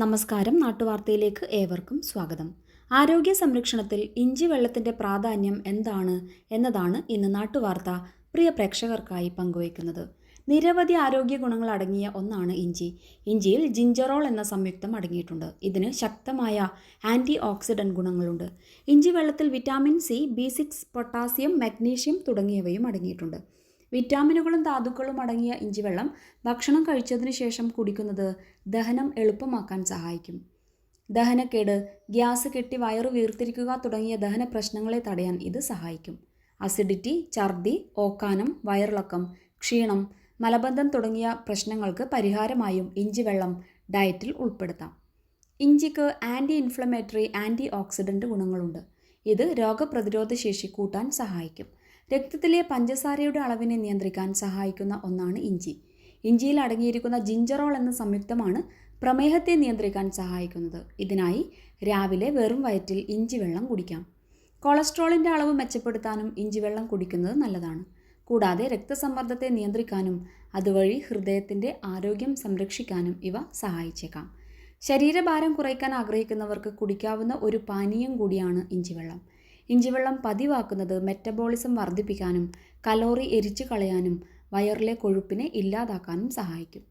നമസ്കാരം നാട്ടുവാർത്തയിലേക്ക് ഏവർക്കും സ്വാഗതം. ആരോഗ്യ സംരക്ഷണത്തിൽ ഇഞ്ചി വെള്ളത്തിന്റെ പ്രാധാന്യം എന്താണ് എന്നതാണ് ഇന്ന് നാട്ടുവാർത്ത പ്രിയ പ്രേക്ഷകർക്കായി പങ്കുവയ്ക്കുന്നത്. നിരവധി ആരോഗ്യ ഗുണങ്ങൾ അടങ്ങിയ ഒന്നാണ് ഇഞ്ചി. ഇഞ്ചിയിൽ ജിഞ്ചറോൾ എന്ന സംയുക്തം അടങ്ങിയിട്ടുണ്ട്. ഇതിന് ശക്തമായ ആന്റി ഓക്സിഡന്റ് ഗുണങ്ങളുണ്ട്. ഇഞ്ചി വെള്ളത്തിൽ vitamin C B six potassium magnesium തുടങ്ങിയവയും അടങ്ങിയിട്ടുണ്ട്. വിറ്റാമിനുകളും ധാതുക്കളും അടങ്ങിയ ഇഞ്ചിവെള്ളം ഭക്ഷണം കഴിച്ചതിന് ശേഷം കുടിക്കുന്നത് ദഹനം എളുപ്പമാക്കാൻ സഹായിക്കും. ദഹനക്കേട് ഗ്യാസ് കെട്ടി വയറു വീർത്തിരിക്കുക തുടങ്ങിയ ദഹന പ്രശ്നങ്ങളെ തടയാൻ ഇത് സഹായിക്കും. അസിഡിറ്റി ഛർദി ഓക്കാനം വയറിളക്കം ക്ഷീണം മലബന്ധം തുടങ്ങിയ പ്രശ്നങ്ങൾക്ക് പരിഹാരമായും ഇഞ്ചിവെള്ളം ഡയറ്റിൽ ഉൾപ്പെടുത്താം. ഇഞ്ചിക്ക് ആന്റി ഇൻഫ്ലമേറ്ററി ആന്റി ഓക്സിഡന്റ് ഗുണങ്ങളുണ്ട്. ഇത് രോഗപ്രതിരോധ ശേഷി കൂട്ടാൻ സഹായിക്കും. രക്തത്തിലെ പഞ്ചസാരയുടെ അളവിനെ നിയന്ത്രിക്കാൻ സഹായിക്കുന്ന ഒന്നാണ് ഇഞ്ചി. ഇഞ്ചിയിൽ അടങ്ങിയിരിക്കുന്ന ജിഞ്ചറോൾ എന്ന സംയുക്തമാണ് പ്രമേഹത്തെ നിയന്ത്രിക്കാൻ സഹായിക്കുന്നത്. ഇതിനായി രാവിലെ വെറും വയറ്റിൽ ഇഞ്ചി വെള്ളം കുടിക്കാം. കൊളസ്ട്രോളിന്റെ അളവ് മെച്ചപ്പെടുത്താനും ഇഞ്ചി വെള്ളം കുടിക്കുന്നത് നല്ലതാണ്. കൂടാതെ രക്തസമ്മർദ്ദത്തെ നിയന്ത്രിക്കാനും അതുവഴി ഹൃദയത്തിന്റെ ആരോഗ്യം സംരക്ഷിക്കാനും ഇവ സഹായിച്ചേക്കാം. ശരീരഭാരം കുറയ്ക്കാൻ ആഗ്രഹിക്കുന്നവർക്ക് കുടിക്കാവുന്ന ഒരു പാനീയം കൂടിയാണ് ഇഞ്ചിവെള്ളം. ഇഞ്ചിവെള്ളം പതിവാക്കുന്നത് മെറ്റബോളിസം വർദ്ധിപ്പിക്കാനും കലോറി എരിച്ചു കളയാനും വയറിലെ കൊഴുപ്പിനെ ഇല്ലാതാക്കാനും സഹായിക്കും.